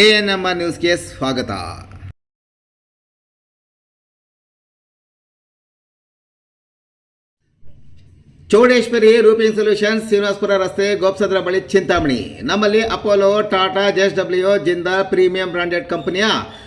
A N M R ನ್ಯೂಸ್ಗೆ ಸ್ವಾಗತ. Chowdeshwari roofing solutions Srinivaspur ರಸ್ತೆ ಗೋಪ್ಸದ್ರ ಬಳಿ ಚಿಂತಾಮಣಿ. ನಮ್ಮಲ್ಲಿ Apollo, Tata J S W, Jindal premium branded ಕಂಪನಿಯ